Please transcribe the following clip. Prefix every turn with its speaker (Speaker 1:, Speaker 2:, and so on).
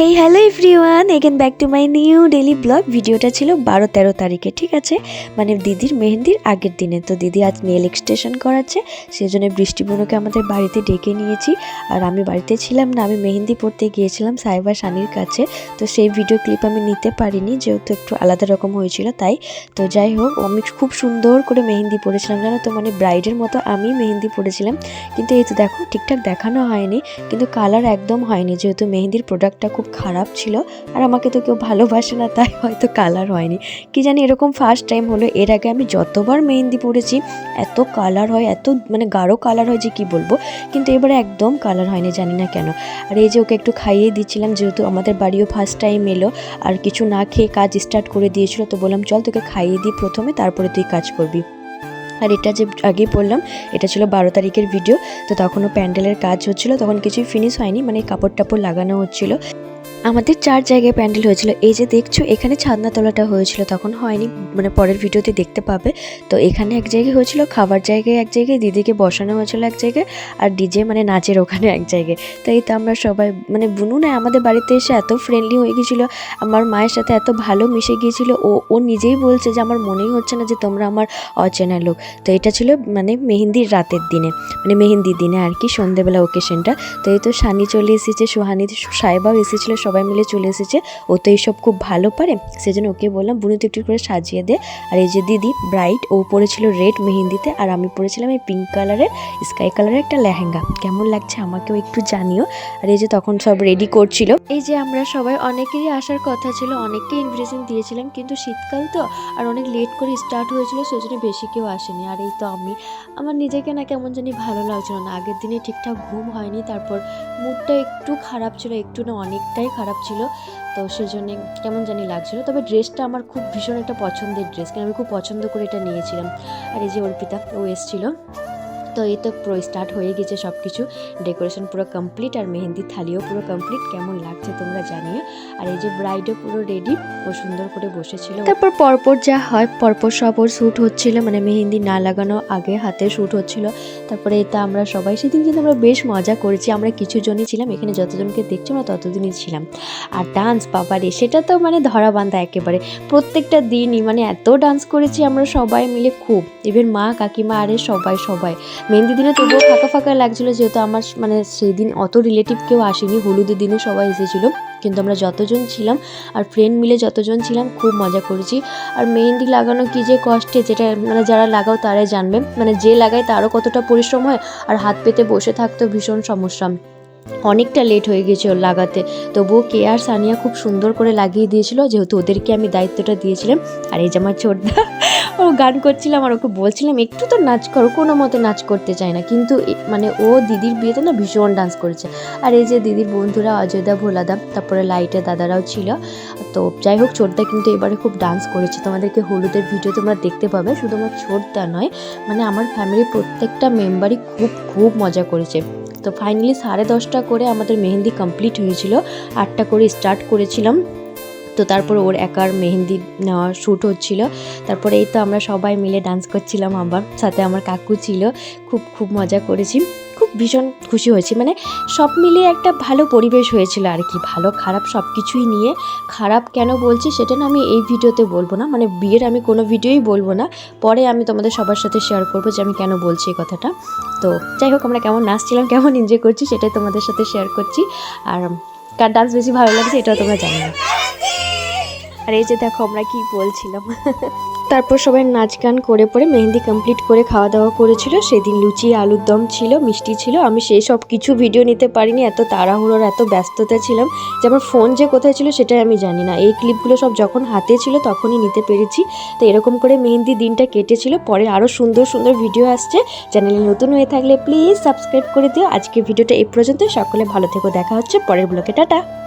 Speaker 1: Hey hello everyone again back to my new daily blog ভিডিওটা ছিল বারো তেরো তারিখে, ঠিক আছে? মানে দিদির মেহেন্দির আগের দিনে। তো দিদি আজ নেল এক্সটেশন করাচ্ছে সেই জন্য বৃষ্টি বোনকে আমাদের বাড়িতে ডেকে নিয়েছি। আর আমি বাড়িতে ছিলাম না, আমি মেহেন্দি পড়তে গিয়েছিলাম সাইবা সানির কাছে। তো সেই ভিডিও ক্লিপ আমি নিতে পারিনি, যেহেতু একটু আলাদা রকম হয়েছিল তাই। তো যাই হোক, আমি খুব সুন্দর করে মেহেন্দি পড়েছিলাম জানো তো? মানে ব্রাইডের মতো আমি মেহেন্দি পড়েছিলাম কিন্তু এই তো দেখো, ঠিকঠাক দেখানো হয়নি, কিন্তু কালার একদম হয়নি, যেহেতু মেহেন্দির প্রোডাক্টটা খুব খারাপ ছিল আর আমাকে তো কেউ ভালোবাসে না, তাই হয়তো কালার হয়নি। কি জানি এরকম ফার্স্ট টাইম হলো, এর আগে আমি যতবার মেহেন্দি পড়েছি এত কালার হয়, এত মানে গাঢ় কালার হয় যে কি বলব, কিন্তু এবারে একদম কালার হয়নি, জানি না কেন। আর এই যে ওকে একটু খাইয়ে দিচ্ছিলাম, যেহেতু আমাদের বাড়িও ফার্স্ট টাইম এলো, আর কিছু না খেয়ে কাজ স্টার্ট করে দিয়েছিল, তো বললাম, চল তোকে খাইয়ে দিই প্রথমে, তারপরে তুই কাজ করবি। আর এটা যে আগেই বললাম, এটা ছিল বারো তারিখের ভিডিও তো তখনও প্যান্ডেলের কাজ হচ্ছিল, তখন কিছুই ফিনিশ হয়নি মানে কাপড় টাপড় লাগানো হচ্ছিল। আমাদের চার জায়গায় প্যান্ডেল হয়েছিল। এই যে দেখছ, এখানে ছাদনা তোলাটা হয়েছিল, তখন হয়নি মানে পরের ভিডিওতে দেখতে পাবে। তো এখানে এক জায়গায় হয়েছিল, খাবার জায়গায় এক জায়গায়, দিদিকে বসানো হয়েছিল এক জায়গায়, আর ডিজে মানে নাচের ওখানে এক জায়গায়। তাই তো আমরা সবাই মানে বুনু না আমাদের বাড়িতে এসে এত ফ্রেন্ডলি হয়ে গিয়েছিল, আমার মায়ের সাথে এত ভালো মিশে গিয়েছিল, ও ও নিজেই বলছে যে আমার মনেই হচ্ছে না যে তোমরা আমার অচেনা লোক। তো এটা ছিল মানে মেহেন্দির রাতের দিনে মানে মেহেন্দির দিনে আর কি, সন্ধেবেলা ওকেশনটা তো এই তো সানি চলে এসেছে সোহানি সাহেবাও এসেছিল সবাই। মিলে চলে এসেছে। ও তো এইসব খুব ভালো পারে। সেজন্য ওকে বললাম, বুনু একটু করে সাজিয়ে দে। আর এই যে দিদি ব্রাইট ও পরেছিল রেড মেহেন্দিতে, আর আমি পরেছিলাম এই পিঙ্ক কালারের স্কাই কালারের একটা লেহেঙ্গা। কেমন লাগছে আমাকেও একটু জানিও। আর এই যে তখন সব রেডি করছিল। এই যে আমরা সবাই, অনেকেরই আসার কথা ছিল অনেককে ইনভিটেশন দিয়েছিলাম, কিন্তু শীতকাল তো, আর অনেক লেট করে স্টার্ট হয়েছিল সেই জন্য বেশি কেউ আসেনি। আর এই তো আমি। আমার নিজেকে না কেমন জানি ভালো লাগছিল না। আগের দিনে ঠিকঠাক ঘুম হয়নি, তারপর মুডটা একটু খারাপ ছিল, একটু না অনেকটাই খারাপ ছিল, তো সেজন্য কেমন জানি লাগছিল। তবে ড্রেসটা আমার খুব ভীষণ একটা পছন্দের ড্রেস কারণ আমি খুব পছন্দ করে এটা নিয়েছিলাম। আর এই যে অর্পিতা, ও এসেছিল। তো এই তো পুরো স্টার্ট হয়ে গেছে সব কিছু ডেকোরেশন পুরো কমপ্লিট আর মেহেন্দি থালিও পুরো কমপ্লিট কেমন লাগছে তোমরা জানিও। আর এই যে ব্রাইডও পুরো রেডি ও সুন্দর করে বসেছিল। তারপর পরপর যা হয়, পরপর সব ওর শ্যুট হচ্ছিল মানে মেহেন্দি না লাগানো, আগে হাতে শ্যুট হচ্ছিল। তারপরে এটা আমরা সবাই, সেদিন কিন্তু আমরা বেশ মজা করেছি। আমরা কিছু জনই ছিলাম, এখানে যতজনকে দেখছি আমরা ততদিনই ছিলাম। আর ডান্স বাবারে, সেটা তো মানে ধরা বান্ধা একেবারে। প্রত্যেকটা দিনই মানে এত ডান্স করেছি আমরা সবাই মিলে, খুব। ইভেন মা, কাকিমা, আরে সবাই সবাই। মেহেন্দি দিনে তবুও ফাঁকা ফাঁকা লাগছিল, যেহেতু আমার মানে সেই দিন অত রিলেটিভ কেউ আসেনি, হলুদের দিনে সবাই এসেছিল, কিন্তু আমরা যতজন ছিলাম আর ফ্রেন্ড মিলে যতজন ছিলাম, খুব মজা করেছি। আর মেহেন্দি লাগানো কি যে কষ্টে, যেটা মানে যারা লাগাও তারাই জানবে। মানে যে লাগায় তারও কতটা পরিশ্রম হয়, আর হাত পেতে বসে থাকতো ভীষণ সমস্যা। অনেকটা লেট হয়ে গেছে ওর লাগাতে, তবুও কে আর সানিয়া খুব সুন্দর করে লাগিয়ে দিয়েছিল, যেহেতু ওদেরকে আমি দায়িত্বটা দিয়েছিলাম। আর এই যে আমার ছোটদা ও গান করছিলাম আর ওকে বলছিলাম, একটু তো নাচ করো, কোনো মতে নাচ করতে চায় না। কিন্তু মানে ও দিদির বিয়েতে না ভীষণ ডান্স করেছে। আর এই যে দিদির বন্ধুরা অজয়দা ভোলাদা, তারপরে লাইটের দাদারাও ছিল। তো যাই হোক ছোটদা কিন্তু এবারে খুব ডান্স করেছে। তোমাদেরকে হলুদের ভিডিও তোমরা দেখতে পাবে শুধু আমার ছোটদা নয় মানে আমার ফ্যামিলির প্রত্যেকটা মেম্বারই খুব খুব মজা করেছে। তো ফাইনালি সাড়ে দশটা করে আমাদের মেহেন্দি কমপ্লিট হয়েছিল। আটটা করে স্টার্ট করেছিলাম। তো তারপর ওর একার মেহেন্দি নেওয়া শ্যুট হচ্ছিল। তারপরে এই তো আমরা সবাই মিলে ডান্স করছিলাম আবার। সাথে আমার কাকু ছিল। খুব খুব মজা করেছি। খুব ভীষণ খুশি হয়েছি। মানে সব মিলিয়ে একটা ভালো পরিবেশ হয়েছিল আর কি। ভালো খারাপ সব কিছুই নিয়ে। খারাপ কেন বলছি সেটা না আমি এই ভিডিওতে বলব না। মানে বিয়ের আমি কোনো ভিডিওই বলব না। পরে আমি তোমাদের সবার সাথে শেয়ার করব যে আমি কেন বলছি এই কথাটা। তো যাই হোক আমরা কেমন নাচছিলাম কেমন এনজয় করছি সেটাই তোমাদের সাথে শেয়ার করছি। আর কার ডান্স বেশি ভালো লাগছে এটাও তোমরা জানো আর এই যে দেখো আমরা কি বলছিলাম? তারপর সবাই নাচ গান করে পরে মেহেন্দি কমপ্লিট করে খাওয়া দাওয়া করেছিল। সেদিন লুচি, আলুর দম ছিল, মিষ্টি ছিল। আমি সেই সব কিছু ভিডিও নিতে পারিনি, এত তাড়াহুড়োর, এত ব্যস্ততা ছিলাম যে আমার ফোন যে কোথায় ছিল সেটাই আমি জানি না। এই ক্লিপগুলো সব যখন হাতে ছিল তখনই নিতে পেরেছি। তো এরকম করে মেহেন্দি দিনটা কেটেছিল। পরে আরও সুন্দর সুন্দর ভিডিও আসছে। চ্যানেলে নতুন হয়ে থাকলে প্লিজ সাবস্ক্রাইব করে দিও। আজকে ভিডিওটা এই পর্যন্ত সকলে ভালো থেকো। দেখা হচ্ছে পরের ব্লকে টাটা!